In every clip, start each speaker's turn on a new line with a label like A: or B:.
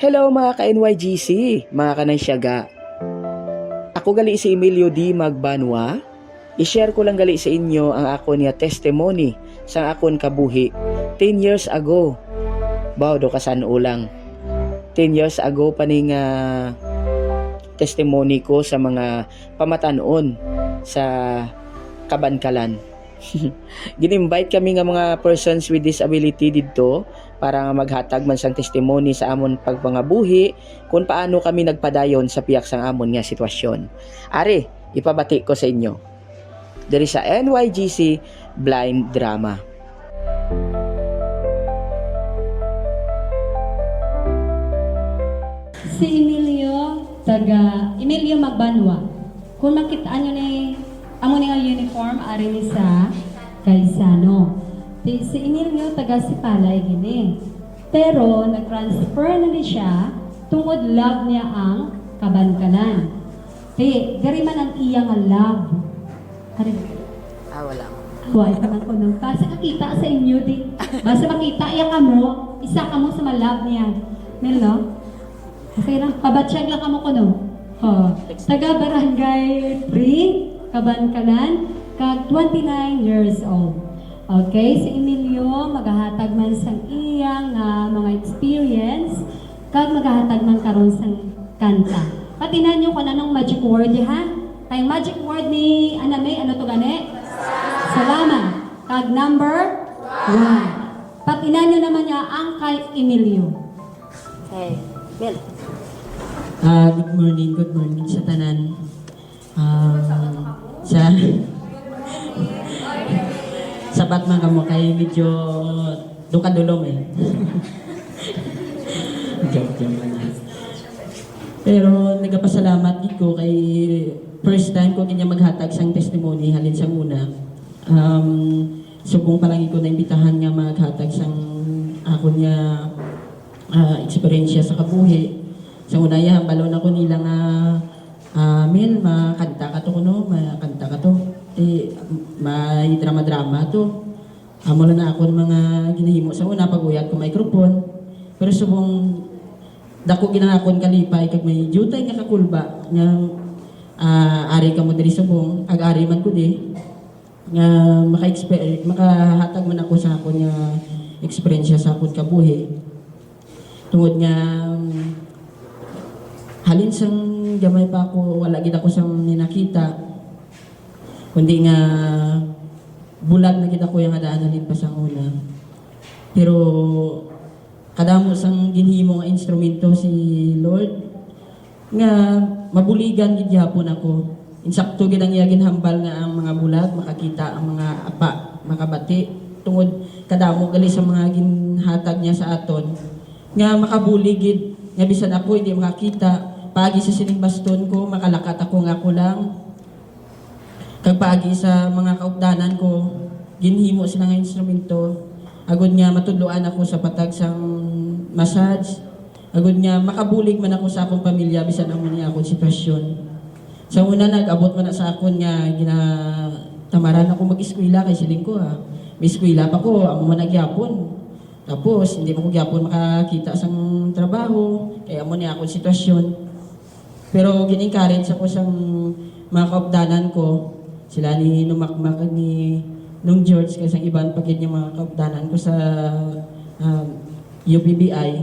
A: Hello mga ka-NYGC, mga kanansyaga. Ako gali si Emilio D. Magbanwa. I-share ko lang gali sa inyo ang ako niya testimony sa akon kabuhi 10 years ago. Baw do kasan ulang. 10 years ago pa ning ah, testimony ko sa mga pamatanon sa Kabankalan. Gin-invite kami nga mga persons with disability didto para nga maghatag man sang testimony sa amon pagpangabuhi kung paano kami nagpadayon sa piyak sang amon nga sitwasyon. Ari, ipabati ko sa inyo. Diri sa NYGC Blind Drama.
B: Si Emilio, taga Emilio Magbanwa. Kung makitaan nyo ni amo ni nga uniform ari ni sa Kaisano. Di, si Emilio taga Sipalay gini. Pero nag-transfer na ni siya tungod love niya ang kabankalan. Di, gari man ang iya nga love. Ari,
A: Ah, wala.
B: Huwag ka ng kunong. Basta nakita sa inyo, di. Basta makita iya ka mo, isa ka mo sa malab niya. Meron, no? Okay lang, pabatsyag lang ka mo kuno. Oh. Taga Barangay 3, Kabankalan, kag 29 years old. Okay, si Emilio, maghahatag man sang iyang nga mga experience, kag maghahatag man karon sang kanta. Patinan nyo kung anong magic word niya, ha? Kay magic word ni Aname, ano to gani? Salamat. Kag number one. Patinan nyo naman niya ang kay Emilio.
C: Okay. Bill.
D: Ah, good morning, good morning sa tanan. Um, sa sa Batman kamo kay medyo dukadulong eh. joke, joke lang. yan. Pero nagapasalamat gid ko kay first time ko kanya maghatag sang testimony halin sa una. Um, subong pa lang ko na imbitahan nga maghatag sang ako niya ah, eksperyensya sa kabuhi. Sa una ya, balon ako nila nga ah, Mel, makanta ka to kuno, makanta ka to. Eh, may drama-drama to. Amo lang na ako ng mga ginahimo sa una pag uyat ko microphone. Pero subong dako ginakon kalipay kag may jutay nga kakulba nga ah, ari ka mo diri subong ag ari man ko di nga maka makahatag man ako sa akon nga eksperyensya sa akon kabuhi tungod nga halin sang gamay pa ako wala gid ako sang ninakita kundi nga bulag na gid ako yung adaan halin pa sang una pero kadamo sang ginhimo nga instrumento si Lord nga mabuligan gid gyapon ako. Insakto gid ang iya ginhambal nga ang mga bulag makakita ang mga apa makabati tungod kadamo gali sa mga ginhatag niya sa aton nga makabuli gid nga bisan ako hindi makakita. Pagi sa sining baston ko makalakat ako nga ako lang kag pagi sa mga kaugdanan ko ginhimo sila nga instrumento. Agud nga matudloan ako sa patag sang massage. Agud nga makabulig man ako sa akong pamilya bisan ang man akong sitwasyon. Sa una nag-abot man sa akon nga gina tamaran ako mag-eskwela kay siling ko ha. May eskwela pa ko amo man nagyapon. Tapos, hindi mo ko gyapon makakita sa trabaho, kaya mo niya akong sitwasyon. Pero gin-encourage ako sa mga kaupdanan ko, sila ni Numakmak ni nung George kasi ang iban pagid niya mga kaupdanan ko sa um, UPBI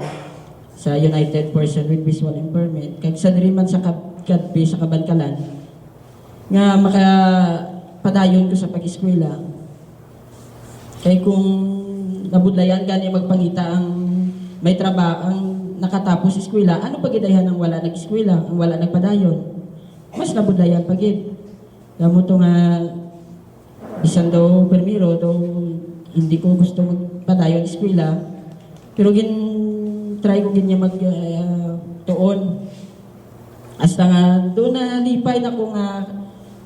D: sa United Person with Visual Impairment kag sa diri man sa Kadpi sa Kabankalan nga maka padayon ko sa pag-eskwela kay kung nabudlayan gani magpangita ang may trabaho ang nakatapos eskwela, ano pagidayan ang wala nag-eskwela, ang wala nagpadayon? Mas nabudlayan pagid. Damo to nga isang daw permiro daw hindi ko gusto magpadayon eskwela. Pero gin try ko gin mag ah, tuon. Hasta nga doon na lipay na ko nga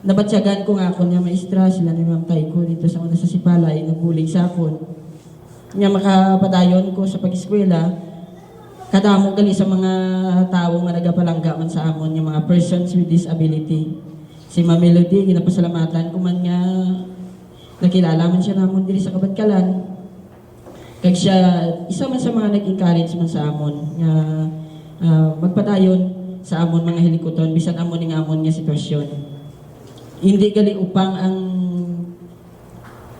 D: nabatsyagan ko nga ako niya maestra sila ni Ma'am Taiko dito sa una sa Sipalay nagbulig sa akon nga makapadayon ko sa pag-eskwela kadamo gali sa mga tao nga nagapalangga man sa amon yung mga persons with disability si Ma'am Melody ginapasalamatan ko man nga nakilala man siya namon diri sa Kabatkalan kag siya isa man sa mga nag-encourage man sa amon nga ah, magpadayon sa amon mga hilikuton bisan amon ning amon nga sitwasyon. Hindi gali upang ang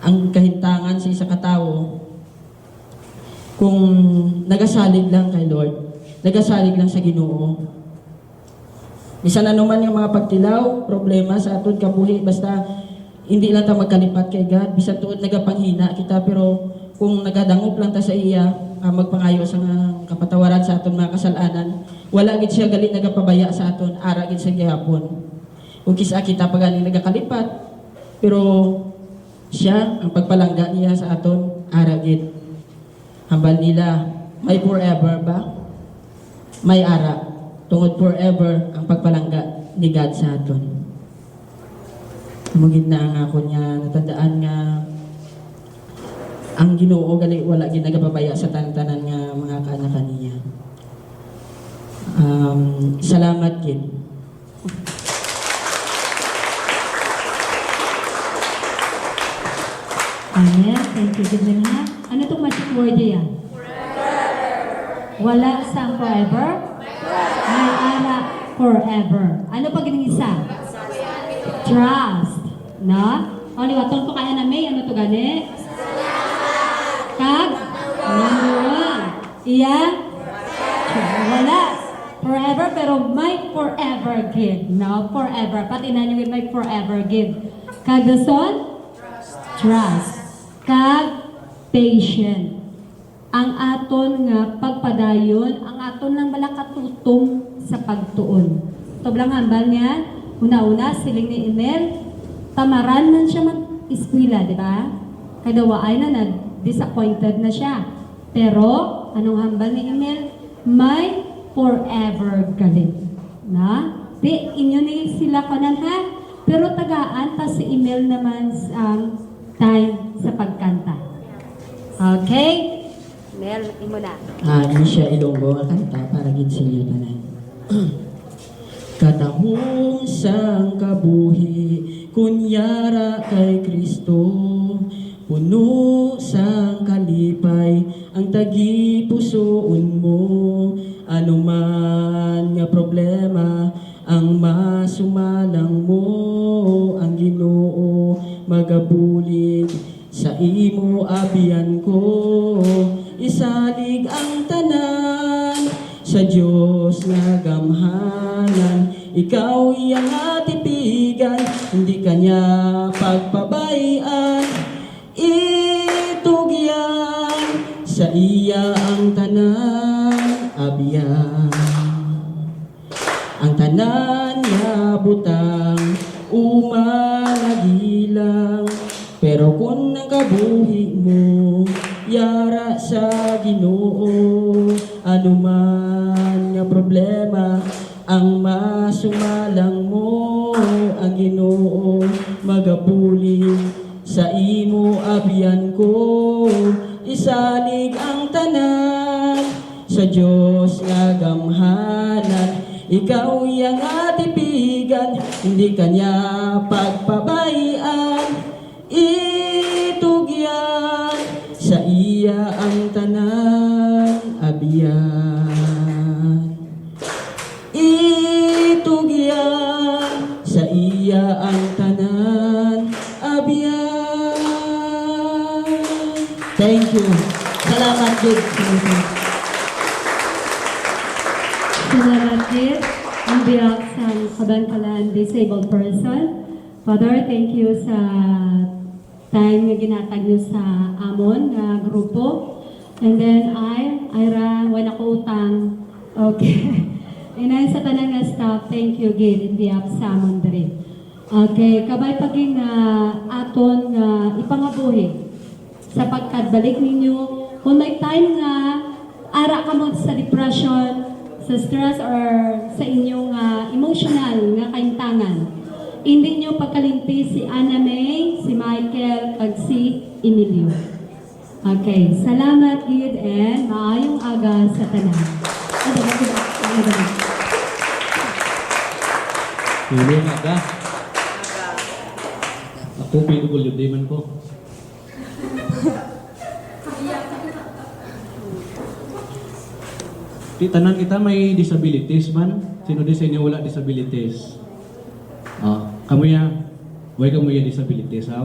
D: ang kahintangan sa isa ka tawo kung nagasalig lang kay Lord, nagasalig lang sa Ginoo. Bisan ano man yung mga pagtilaw, problema sa aton kabuhi, basta hindi lang ta magkalipat kay God, bisan tuod nagapanghina kita, pero kung nagadangop lang ta sa iya, ah, magpangayo sa nga kapatawaran sa aton mga kasalanan, wala gid siya gali nagapabaya sa aton, ara gid siya gihapon. Kung kisa kita pa galing nagakalipat, pero siya, ang pagpalangga niya sa aton, ara gid. Hambal nila, may forever ba? May ara. Tungod forever ang pagpalangga ni God sa aton. Mugid na ang ako niya natandaan nga ang Ginoo gali wala gid nagapabaya sa tanan-tanan nga mga kaanak niya. Um, salamat gid.
B: Amen. Thank you, good na. Ano itong magic word yan? Wala sa forever? Forever. Ano pag yung isa? Trust. No? O, liwa, tong to kaya na may, ano to gani? Kag? Number one. Iya? Wala. Forever, pero may forever give. No? Forever. Pati na niyo may forever give. Kag the son? Trust. Kag patient. Ang aton nga pagpadayon, ang aton lang malakatutom sa pagtuon. Toblang hambal niya, una-una, siling ni Emel, tamaran man siya man eskwela, di ba? Kadawa ay na nag-disappointed na siya. Pero, anong hambal ni Emel? May forever galit. Na? Di, inyo ni sila kanan ha? Pero tagaan pa si Emel naman ang time sa pagkanta. Okay?
C: Mel, imo na.
D: Ah, ini siya ilonggo nga kanta para gid sa inyo tanan. Katahong sang kabuhi kunyara kay Kristo puno sang kalipay ang tagi pusoon mo ano man nga problema ang masumalang mo ang Ginoo magabulig sa imo abiyan ko isalig ang tanan sa Diyos nga gamhanan ikaw iyang atipigan hindi kanya pagpabayan itugyan sa iya ang tanan abiyan ang tanan nga butang umalagilang. Pero kung nakabuhi mo yara sa Ginoo. Ano man nga problema ang masumalang mo ang Ginoo magabulig sa imo abiyan ko. Isalig ang tanan sa Diyos nga gamhanan ikaw iyang atipigan hindi kanya pagpabayan tanan abiyan. Itugyan sa iya ang tanan. Abiyan. Thank you. Salamat gid
B: Salamat din on behalf sa Kabankalan Disabled Person. Father, thank you sa time nga ginatag niyo sa amon nga grupo. And then I, Ira, wala ko utang. Okay. Then sa tanan nga staff, thank you again in behalf sa amon diri. Okay, kabay paging uh, aton nga ipangabuhi sa pagkadbalik ninyo. Kung may time nga ara ka mo sa depression, sa stress or sa inyong ah, emotional nga kaintangan. Hindi nyo pagkalimpi si Anna May, si Michael, kag si Emilio. Okay, salamat gid and maayong aga sa tanan. Ano ito? Ano?
E: Pili nga ka. Ako PWD man ko. Di tanan kita may disabilities man. Sino di sa inyo wala disabilities? Oh, kamu ya. Way kamu ya disabilities ha?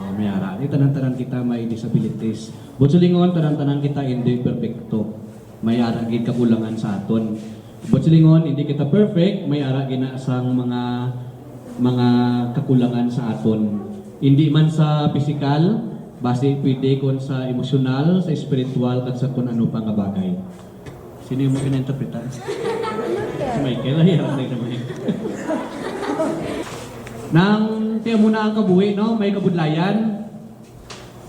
E: Oh, may ara. Di tanan-tanan kita may disabilities. Butsulingon tanan-tanan kita hindi perfecto. May ara gid kakulangan sa aton. Butsulingon hindi kita perfect, may ara gina sang mga mga kakulangan sa aton. Hindi man sa physical, base pwede kon sa emosyonal, sa spiritual, at sa kung ano pang bagay. Sino yung mga interpretar? si Michael, ay harap na naman Nang tiya muna ang kabuhi, no? May kabudlayan.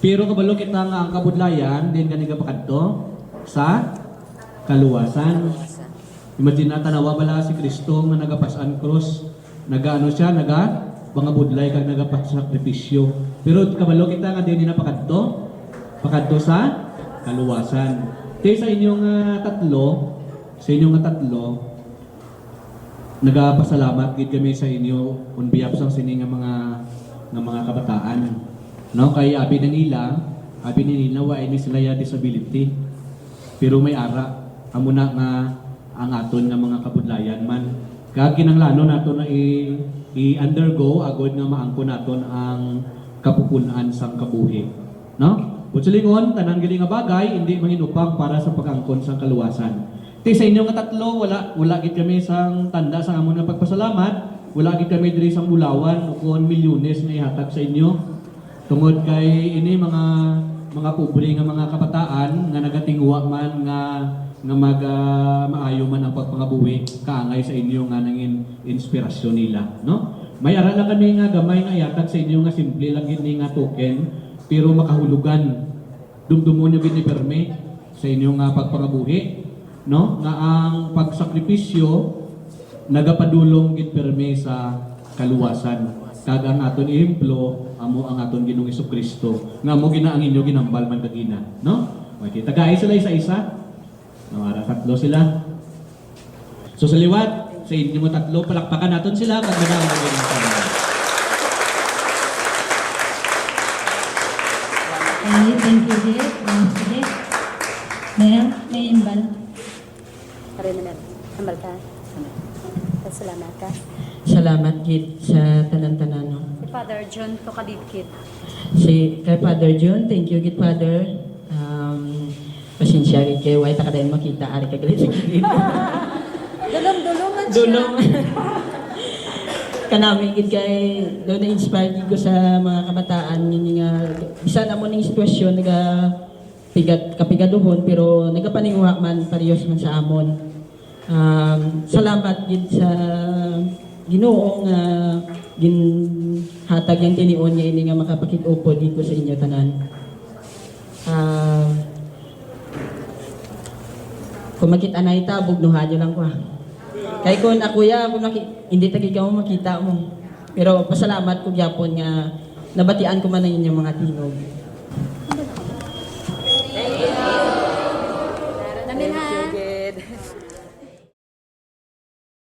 E: Pero kabalo kita nga ang kabudlayan, din gani ka pakadto sa kaluwasan. Imagine na tanawa bala si Kristo nga nagapasan cross. Nagaano siya, naga mga budlay kag nagapasakripisyo. Pero kabalo kita nga din na pakadto, pakadto sa kaluwasan. Te sa inyong ah, tatlo, sa inyong nga tatlo, nagapasalamat gid kami sa inyo on behalf sa sini nga mga nga mga kabataan. No, kay abi nila, abi ni nila wa ini sila ya disability. Pero may ara amo na nga ang aton nga mga kabudlayan man. Kag kinanglano nato na i, i-undergo agod nga maangkon naton ang kapupunan sang kabuhi. No? Utsulingon, tanan gali nga bagay, hindi manginupang para sa pag-angkon sang kaluwasan. Ti sa inyo nga tatlo, wala wala gid kami sang tanda sa amon nga pagpasalamat, wala gid kami diri sang bulawan o kon milyones nga ihatag sa inyo. Tungod kay ini mga mga pobre nga mga kabataan nga nagatingwa man nga nga mag ah, maayo man ang pagpangabuhi kaangay sa inyo nga nangin inspirasyon nila, no? May ara lang kami nga gamay nga ihatag sa inyo nga simple lang gid nga token pero makahulugan dumdumon nyo gid ni perme sa inyo nga pagpangabuhi, no? Nga ang pagsakripisyo nagapadulong gid perme sa kaluwasan. Kag ang aton ihemplo amo ang aton Ginoong Kristo nga mo gina ang inyo ginambal man kagina, no? Okay, tagaay sila isa-isa. No, ara tatlo sila. So sa liwat, sa inyo mo tatlo, palakpakan naton sila kag mo gid
B: Okay, thank you, Jit. Uh, sige. Mel, may imbal.
C: Pare na Mel. Ambal ka. Salamat ka.
D: Salamat gid sa tanan-tanan. no?
C: Si Father John Tokadidkit.
D: Si kay Father John, thank you gid Father. Um, pasensya gid kay way ta kadayon makita ari ka gali sa gilid.
C: Dulong-dulungan siya.
D: Dulong. Kanami gid kay do na inspire gid ko sa mga kabataan yun nga bisan na mo ning sitwasyon naga pigat kapigaduhon pero nagapaningwa man parehas man sa amon. Um, salamat gid sa Ginoo nga ginhatag yung tinion niya ini nga makapakitupo dito sa inyo tanan. Ah, kung makita na ita, bugnuhan nyo lang ko. ah. Kaya kung ako ya, kung maki, hindi tagi ka mo makita mo. Pero pasalamat ko gyapon nga nabatian ko man ang inyong mga tinog.